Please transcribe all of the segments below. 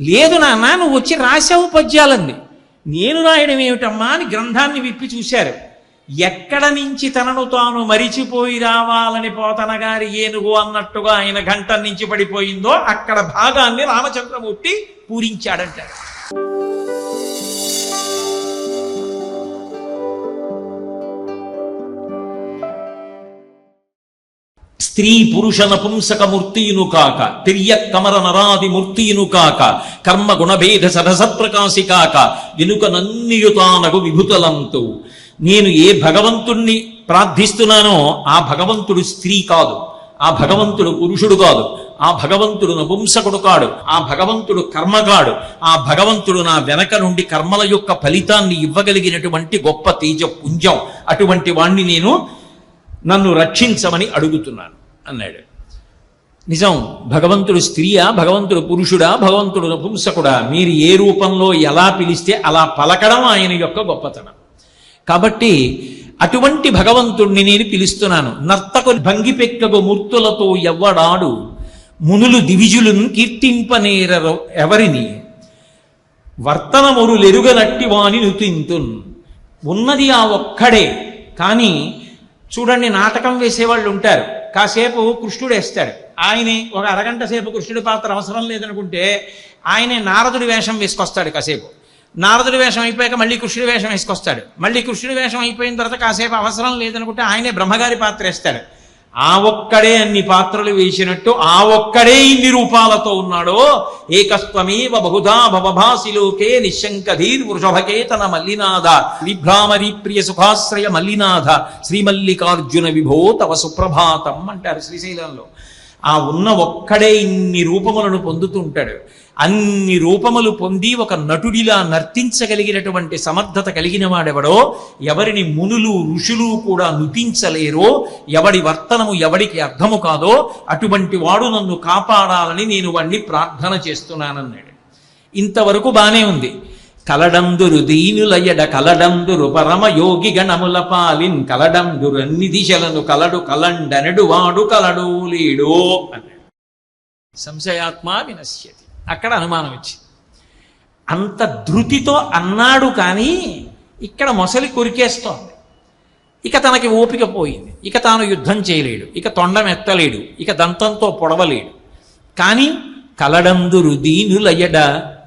లేదు నాన్న నువ్వు వచ్చి రాసావు పద్యాలంది నేను రాయడం ఏమిటమ్మా అని గ్రంథాన్ని విప్పి చూశారు. ఎక్కడ నుంచి తనను తాను మరిచిపోయి రావాలని పోతన గారి ఏనుగు అన్నట్టుగా ఆయన గంట నుంచి పడిపోయిందో అక్కడ భాగాన్ని రామచంద్రమూర్తి పూరించాడంటారు. స్త్రీ పురుష నపుంసక మూర్తియును కాక తిర్య కమర నరాది మూర్తియును కాక కర్మ గుణభేద సరసప్రకాశి కాక వెనుక నన్నియుతానగు విభుతలంతు. నేను ఏ భగవంతుణ్ణి ప్రార్థిస్తున్నానో ఆ భగవంతుడు స్త్రీ కాదు ఆ భగవంతుడు పురుషుడు కాదు ఆ భగవంతుడు నపుంసకుడు కాడు ఆ భగవంతుడు కర్మగాడు ఆ భగవంతుడు నా వెనక నుండి కర్మల యొక్క ఫలితాన్ని ఇవ్వగలిగినటువంటి గొప్ప తేజ పుంజం అటువంటి వాణ్ణి నేను నన్ను రక్షించమని అడుగుతున్నాను. అన్నాడు. నిజం భగవంతుడు స్త్రీయా భగవంతుడు పురుషుడా భగవంతుడు నపుంసకుడా మీరు ఏ రూపంలో ఎలా పిలిస్తే అలా పలకడం ఆయన యొక్క గొప్పతనం. కాబట్టి అటువంటి భగవంతుణ్ణి నేను పిలుస్తున్నాను. నర్తకు భంగిపెక్కగు మూర్తులతో ఎవ్వడాడు. మునులు దివిజులను కీర్తింపనేరరు ఎవరిని? వర్తనమురులెరుగనట్టి వాని నుతింతున్ ఉన్నది ఆ ఒక్కడే. కానీ చూడండి నాటకం వేసేవాళ్ళు ఉంటారు కాసేపు కృష్ణుడు వేస్తాడు. ఆయన ఒక అరగంట సేపు కృష్ణుడి పాత్ర అవసరం లేదనుకుంటే ఆయనే నారదుడి వేషం వేసుకొస్తాడు కాసేపు. నారదుడి వేషం అయిపోయాక మళ్ళీ కృష్ణుడి వేషం వేసుకొస్తాడు. మళ్ళీ కృష్ణుడి వేషం అయిపోయిన తర్వాత కాసేపు అవసరం లేదనుకుంటే ఆయనే బ్రహ్మగారి పాత్ర వేస్తాడు. ఆ ఒక్కడే అన్ని పాత్రలు వేసినట్టు ఆ ఒక్కడే ఇన్ని రూపాలతో ఉన్నాడో? ఏకస్వమేవ బహుధా భవభాసిలోకే నిశంకధీర్ వృషభకేతన మల్లినాథ విభ్రామరి ప్రియ సుఖాశ్రయ మల్లినాథ శ్రీమల్లికార్జున విభో తవ సుప్రభాతం అంటారు శ్రీశైలంలో. ఆ ఉన్న ఒక్కడే ఇన్ని రూపములను పొందుతుంటాడు. అన్ని రూపములు పొంది ఒక నటుడిలా నర్తించగలిగినటువంటి సమర్థత కలిగిన వాడెవడో ఎవరిని మునులు ఋషులు కూడా నుతించలేరో ఎవడి వర్తనము ఎవడికి అర్థము కాదో అటువంటి వాడు నన్ను కాపాడాలని నేను వాణ్ణి ప్రార్థన చేస్తున్నానన్నాడు. ఇంతవరకు బానే ఉంది. కలడందురు దీనులయడ కలడందురు పరమ యోగి గణముల పాలిన్ కలడందురు అన్ని దిశలను కలడు కలండనడు వాడు కలడు లేడో అన్నాడు. సంశయాత్మా వినశ్యతి. అక్కడ అనుమానం ఇచ్చి అంత ధృతితో అన్నాడు కానీ ఇక్కడ మొసలి కొరికేస్తోంది. ఇక తనకి ఓపిక పోయింది. ఇక తాను యుద్ధం చేయలేడు. ఇక తొండం ఎత్తలేడు. ఇక దంతంతో పొడవలేడు. కానీ కలడందురు లయ్యడ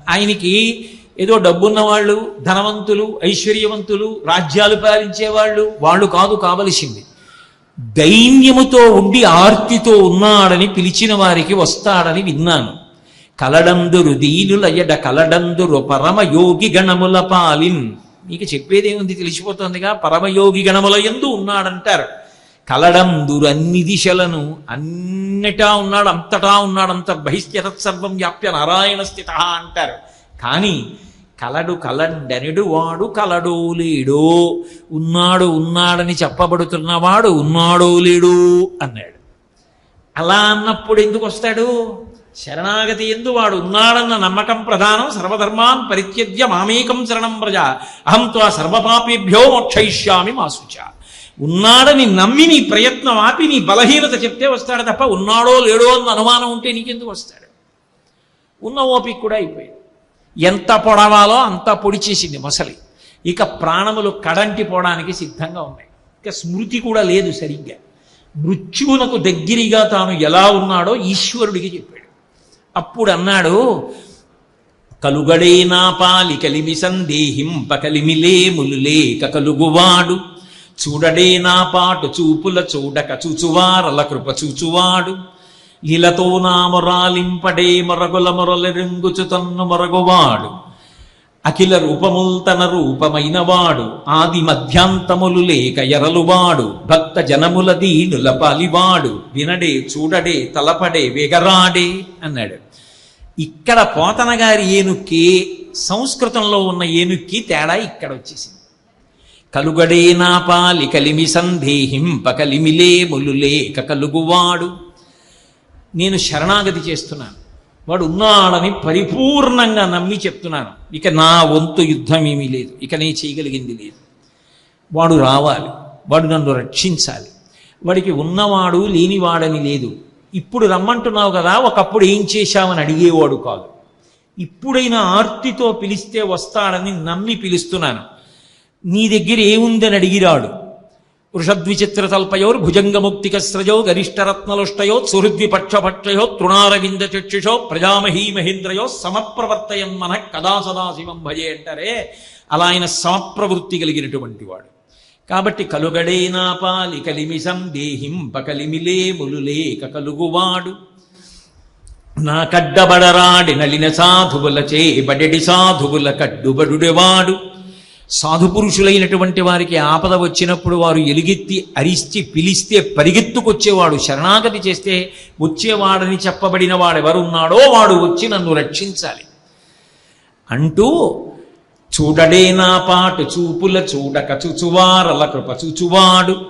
ఆయనకి ఏదో డబ్బున్న వాళ్ళు ధనవంతులు ఐశ్వర్యవంతులు రాజ్యాలు పాలించేవాళ్ళు వాళ్ళు కాదు కావలసింది. దైన్యముతో ఉండి ఆర్తితో ఉన్నాడని పిలిచిన వారికి వస్తాడని విన్నాను. కలడందురు దీనులయడ కలడందురు పరమయోగి గణముల పాలిన్. నీకు చెప్పేదేముంది? తెలిసిపోతుందిగా? పరమయోగి గణముల ఎందు ఉన్నాడంటారు. కలడందురు అన్ని దిశలను అన్నిటా ఉన్నాడు అంతటా ఉన్నాడు అంత బహిష్యతత్ వ్యాప్య నారాయణ స్థిత అంటారు. కానీ కలడు కలండనుడు వాడు కలడో లేడో ఉన్నాడు ఉన్నాడని చెప్పబడుతున్నవాడు ఉన్నాడో లేడు అన్నాడు. అలా అన్నప్పుడు ఎందుకు వస్తాడు? శరణాగతి ఎందు వాడు ఉన్నాడన్న నమ్మకం ప్రధానం. సర్వధర్మాన్ పరిత్యజ్య మామేకం శరణం ప్రజ అహం త్వా సర్వపాపిభ్యో మోక్షయిష్యామి మాసుచ. ఉన్నాడని నమ్మి నీ ప్రయత్నం ఆపి నీ బలహీనత చెప్తే వస్తాడు తప్ప ఉన్నాడో లేడో అన్న అనుమానం ఉంటే నీకెందుకు వస్తాడు? ఉన్న ఓపిక కూడా అయిపోయింది. ఎంత పొడవాలో అంత పొడి చేసింది మొసలి. ఇక ప్రాణములు కడంటి పోవడానికి సిద్ధంగా ఉన్నాయి. ఇక స్మృతి కూడా లేదు సరిగ్గా. మృత్యువునకు దగ్గరగా తాను ఎలా ఉన్నాడో ఈశ్వరుడికి చెప్పాడు. అప్పుడు అన్నాడు కలుగడే నా పాలి కలిమి సందేహింప కలిమిలేములు లేక కలుగువాడు. చూడడే నా పాటు చూపుల చూడక చూచువారల కృప చూచువాడు. లీలతో నా మొరాలింపడే మొరగుల మొరలెరుంగుచు తన్ను మొరగువాడు. అఖిల రూపముల్ తన రూపమైనవాడు ఆది మధ్యాంతములు లేక ఎరలువాడు. భక్త జనముల దీనుల పాలివాడు. వినడే చూడడే తలపడే వెగరాడే అన్నాడు. ఇక్కడ పోతన గారి ఏనుక్కి సంస్కృతంలో ఉన్న ఏనుక్కి తేడా ఇక్కడ వచ్చేసింది. కలుగడే నాపాలి కలిమి సందేహింప కలిమిలే ములులేక కలుగువాడు. నేను శరణాగతి చేస్తున్నాను. వాడు ఉన్నాడని పరిపూర్ణంగా నమ్మి చెప్తున్నాను. ఇక నా వంతు యుద్ధం ఏమీ లేదు. ఇక నేను చేయగలిగింది లేదు. వాడు రావాలి. వాడు నన్ను రక్షించాలి. వాడికి ఉన్నవాడు లేనివాడని లేదు. ఇప్పుడు రమ్మంటున్నావు కదా ఒకప్పుడు ఏం చేశామని అడిగేవాడు కాదు. ఇప్పుడైనా ఆర్తితో పిలిస్తే వస్తాడని నమ్మి పిలుస్తున్నాను. నీ దగ్గర ఏముందని అడిగిరాడు. వృషద్విచిత్ర తల్పయోర్ భుజంగముక్తిక స్రజో గరిష్టరత్నలుష్టయో సుహృద్విపక్షపక్షయో తృణారవింద చక్షుషో ప్రజామహీ మహేంద్రయో సమప్రవర్తయం మన కదా సదాశివం భజే అంటారే. అలా ఆయన సమప్రవృత్తి కలిగినటువంటి వాడు. కాబట్టి కలుగడేనా పాలి కలిమిషం సందేహింప కలిమిలే ములులేక కలుగువాడు. నా కడ్డబడరాడి నలిన సాధువుల చేబడెడి సాధువుల కడ్డుబడుడెవాడు. సాధు పురుషులైనటువంటి వారికి ఆపద వచ్చినప్పుడు వారు ఎలుగెత్తి అరిస్తే పిలిస్తే పరిగెత్తుకొచ్చేవాడు. శరణాగతి చేస్తే వచ్చేవాడని చెప్పబడిన వాడెవరున్నాడో వాడు వచ్చి నన్ను రక్షించాలి. అంటూ చూడడే నా పాటు చూపుల చూడక చుచువారల కృప చూచువాడు.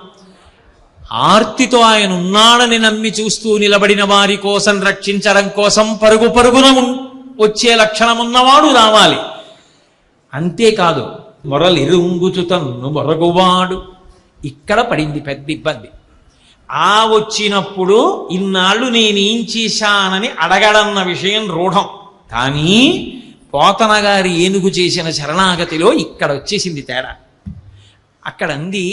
ఆర్తితో ఆయన ఉన్నాడని నమ్మి చూస్తూ నిలబడిన వారి కోసం రక్షించడం కోసం పరుగు పరుగున ఉన్- వచ్చే లక్షణమున్నవాడు రావాలి. అంతేకాదు మొరలిరుంగుచు తన్ను మొరగువాడు. ఇక్కడ పడింది పెద్ద ఇబ్బంది. ఆ వచ్చినప్పుడు ఇన్నాళ్ళు నేనేం చేశానని అడగడన్న విషయం రూఢం. కానీ పోతన గారి ఏనుగు చేసిన శరణాగతిలో ఇక్కడ వచ్చేసింది తేడా. అక్కడ అంది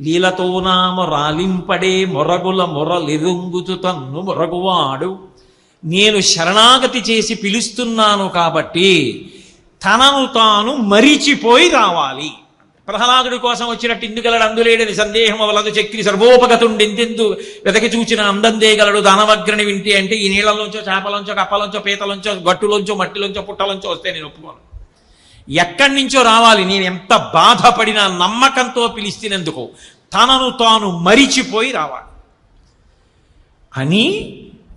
లీలతో నామ రాలింపడే మొరగుల మొరలిరుంగుతు తన్ను మొరగువాడు. నేను శరణాగతి చేసి పిలుస్తున్నాను కాబట్టి తనను తాను మరిచిపోయి రావాలి. ప్రహ్లాదుడి కోసం వచ్చినట్టు ఇందుగలడు అందులేడని సందేహం వలదు చక్రి సర్వోపగతుండెంతెందు వెతకి చూచిన అందందేగలడు దానవగ్రని వింటే అంటే ఈ నీళ్ళలోంచో చేపలోంచో కప్పలోంచో పీతలోంచో గట్టులోంచో మట్టిలోంచో పుట్టలోంచో వస్తే నేను ఒప్పుకోను. ఎక్కడి నుంచో రావాలి నేను ఎంత బాధపడినా నమ్మకంతో పిలిచినందుకు తనను తాను మరిచిపోయి రావాలి. అని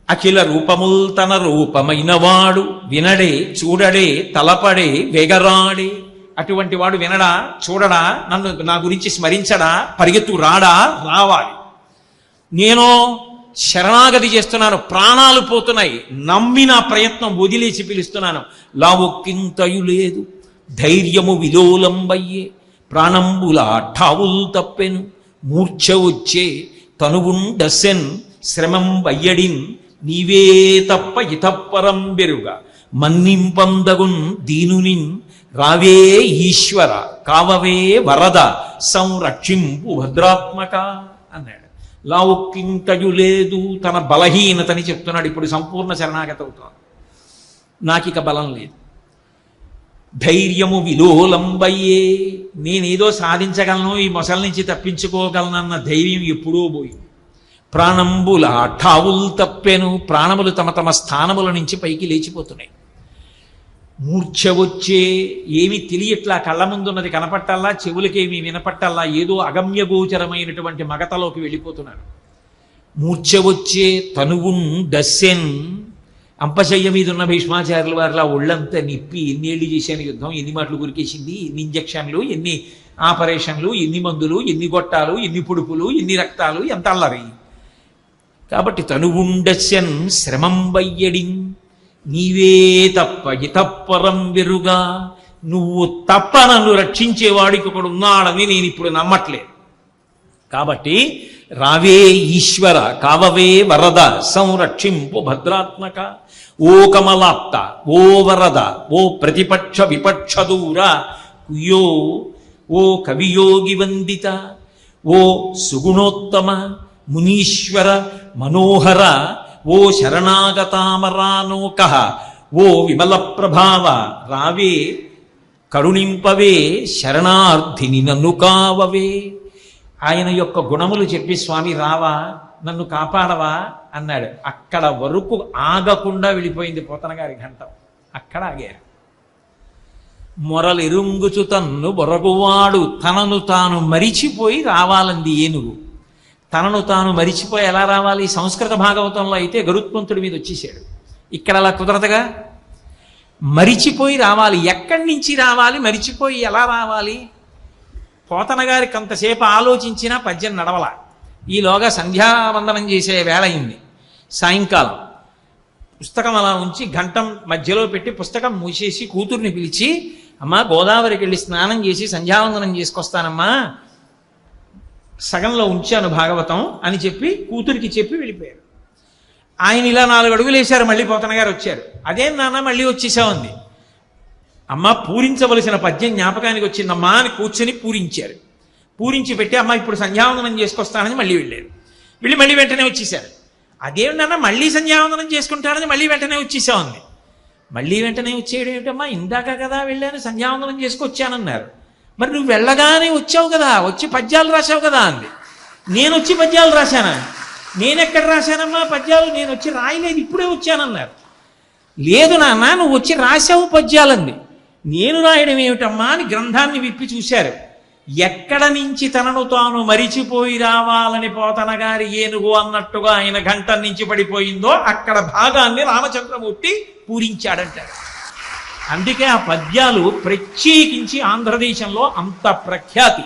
అఖిల రూపముల్ తన రూపమైన వాడు వినడే చూడడే తలపడే వెగరాడే అటువంటి వాడు వినడా చూడడా నన్ను నా గురించి స్మరించడా పరిగెత్తు రాడా? రావాలి. నేను శరణాగతి చేస్తున్నాను ప్రాణాలు పోతున్నాయి నమ్మి నా ప్రయత్నం వదిలేసి పిలుస్తున్నాను. లావొక్కింతయు లేదు ధైర్యము విలోలంబయ్యే ప్రాణంబుల ఠావుల్ తప్పెను మూర్ఛ వచ్చే తనువుండసెన్ శ్రమం వయ్యడిన్ నీవే తప్ప ఇతప్పరం బెరుగా. మన్నింపందగున్ దీనునిన్ రావే ఈశ్వర కావవే వరద సంరక్షింపు భద్రాత్మక అన్నాడు. లావుక్కింతయు లేదు తన బలహీనతని చెప్తున్నాడు. ఇప్పుడు సంపూర్ణ శరణాగతి అవుతాను నాకిక బలం లేదు. ధైర్యము విలోలంబయ్యే నేనేదో సాధించగలను ఈ మొసల నుంచి తప్పించుకోగలనన్న ధైర్యం ఎప్పుడూ పోయింది. ప్రాణంబుల ఠావులు తప్పెను ప్రాణములు తమ తమ స్థానముల నుంచి పైకి లేచిపోతున్నాయి. మూర్ఛ వచ్చే ఏమి తెలియట్లా కళ్ళ ముందున్నది కనపట్టాలా చెవులకేమి వినపట్టాలా ఏదో అగమ్యగోచరమైనటువంటి మగతలోకి వెళ్ళిపోతున్నారు. మూర్ఛ వచ్చే తనువున్ డస్సెన్ అంపశయ్య మీద ఉన్న భీష్మాచార్యుల వారిలా ఒళ్ళంతా నిప్పి ఎన్నేళ్ళు చేశాను యుద్ధం ఎన్ని మాటలు గురికేసింది ఎన్ని ఇంజక్షన్లు ఎన్ని ఆపరేషన్లు ఎన్ని మందులు ఎన్ని గొట్టాలు ఎన్ని పొడుపులు ఎన్ని రక్తాలు ఎంత అల్లరి. కాబట్టి తనువుండస్యన్ శ్రమం వయ్యడింగ్ నీవే తప్ప ఇతప్పరం వెరుగా. నువ్వు తప్ప నన్ను రక్షించేవాడికి ఒకడు ఉన్నాడని నేను ఇప్పుడు నమ్మట్లేదు. కాబట్టి రావే ఈశ్వర కావవే వరద సంరక్షింపు భద్రాత్మక. ఓ కమలాప్త ఓ వరద ఓ ప్రతిపక్ష విపక్ష దూర. కుయ్యో ఓ కవియోగి వందిత ఓ సుగుణోత్తమ మునీశ్వర మనోహర ఓ శరణాగతామరానోక ఓ విమల ప్రభావ రావే కరుణింపవే శరణార్థిని నన్ను కావవే. ఆయన యొక్క గుణములు చెప్పి స్వామి రావా నన్ను కాపాడవా అన్నాడు. అక్కడ వరకు ఆగకుండా వెళ్ళిపోయింది పోతన గారి అక్కడ ఆగారు. మొరలిరుంగుచు తన్ను బొరగువాడు తనను తాను మరిచిపోయి రావాలంది ఏనుగు తనను తాను మరిచిపోయి ఎలా రావాలి? సంస్కృత భాగవతంలో అయితే గరుత్మంతుడి మీద వచ్చేసాడు. ఇక్కడ అలా కుదరదుగా? మరిచిపోయి రావాలి. ఎక్కడి నుంచి రావాలి? మరిచిపోయి ఎలా రావాలి? పోతన గారికి అంతసేపు ఆలోచించినా పద్యం నడవల. ఈలోగా సంధ్యావందనం చేసే వేళ అయింది. సాయంకాలం. పుస్తకం అలా ఉంచి గంటం మధ్యలో పెట్టి పుస్తకం మూసేసి కూతుర్ని పిలిచి అమ్మా గోదావరికి వెళ్ళి స్నానం చేసి సంధ్యావందనం చేసుకొస్తానమ్మా. సగంలో ఉంచాను భాగవతం అని చెప్పి కూతురికి చెప్పి వెళ్ళిపోయారు. ఆయన ఇలా నాలుగు అడుగులు వేశారు మళ్ళీ పోతన గారు వచ్చారు. అదేం నాన్న మళ్ళీ వచ్చేసామంది అమ్మ పూరించవలసిన పద్యం జ్ఞాపకానికి వచ్చిందమ్మా అని కూర్చొని పూరించారు. పూరించి పెట్టి అమ్మ ఇప్పుడు సంధ్యావందనం చేసుకొస్తానని మళ్ళీ వెళ్ళారు. వెళ్ళి మళ్ళీ వెంటనే వచ్చేసారు. అదేమిటన్నా మళ్ళీ సంధ్యావందనం చేసుకుంటానని మళ్ళీ వెంటనే వచ్చేసామంది మళ్ళీ వెంటనే వచ్చేయడం ఏమిటమ్మా? ఇందాక కదా వెళ్ళాను సంధ్యావందనం చేసుకొచ్చానన్నారు. మరి నువ్వు వెళ్ళగానే వచ్చావు కదా వచ్చి పద్యాలు రాశావు కదా అంది. నేను వచ్చి పద్యాలు రాశానా? నేనెక్కడ రాశానమ్మా పద్యాలు? నేను వచ్చి రాయలేదు ఇప్పుడే వచ్చానన్నారు. లేదు నాన్న నువ్వు వచ్చి రాశావు పద్యాలంది. నేను రాయడం ఏమిటమ్మా అని గ్రంథాన్ని విప్పి చూశారు. ఎక్కడ నుంచి తనను తాను మరిచిపోయి రావాలని పోతనగారి ఏనుగు అన్నట్టుగా ఆయన గంట నుంచి పడిపోయిందో అక్కడ భాగాన్ని రామచంద్రమూర్తి పూరించాడంటారు. అందుకే ఆ పద్యాలు ప్రత్యేకించి ఆంధ్రదేశంలో అంత ప్రఖ్యాతి.